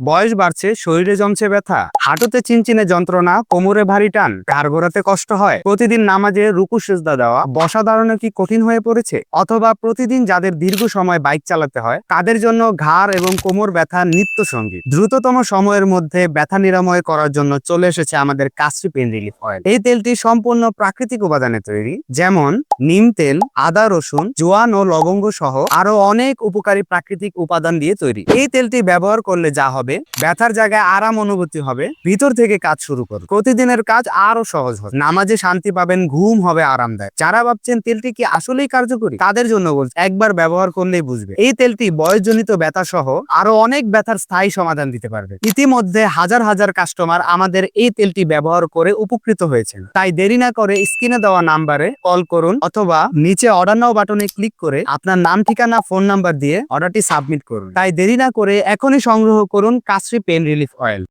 বয়স বাড়ছে, শরীরে জমছে ব্যথা, হাঁটুতে চিনচিনে যন্ত্রণা, কোমরে ভারী টান, ঘাড় ঘোরাতে কষ্ট হয়। প্রতিদিন নামাজে রুকু সেজদা দেওয়া, বসা দাঁড়ানো কি কঠিন হয়ে পড়েছে? অথবা প্রতিদিন যাদের দীর্ঘ সময় বাইক চালাতে হয়, তাদের জন্য ঘাড় এবং কোমর ব্যথা নিত্য সঙ্গী দ্রুততম সময়ের মধ্যে ব্যথা নিরাময় করার জন্য চলে এসেছে আমাদের কাশি পেন রিলিফ অয়েল। এই তেলটি সম্পূর্ণ প্রাকৃতিক উপাদানে তৈরি, যেমন নিম তেল, আদা রসুন, জোয়ান ও লবঙ্গ সহ আরও অনেক উপকারী প্রাকৃতিক উপাদান দিয়ে তৈরি। এই তেলটি ব্যবহার করলে যা হবে, ব্যথার জায়গায় আরাম অনুভূতি হবে, ভিতর থেকে কাজ শুরু করুন প্রতিদিনের কাজ আরও সহজ হবে। নামাজে শান্তি পাবেন, ঘুম হবে আরামদায়ক। যারা ভাবছেন তেলটি কি আসলেই কার্যকরী, তাদের জন্য বলছি, একবার ব্যবহার করলেই বুঝবে। এই তেলটি বয়সজনিত ব্যথা সহ আরও অনেক ব্যথার স্থায়ী সমাধান দিতে পারবে। ইতিমধ্যে হাজার হাজার কাস্টমার আমাদের এই তেলটি ব্যবহার করে উপকৃত হয়েছেন। তাই দেরি না করে স্ক্রিনে দেওয়া নাম্বারে কল করুন অথবা নিচে অর্ডার নাও বাটনে ক্লিক করে আপনার নাম, ঠিকানা, ফোন নাম্বার দিয়ে অর্ডারটি সাবমিট করুন। তাই দেরি না করে এখনই সংগ্রহ করুন কাশ্রী পেন রিলিফ অয়েল।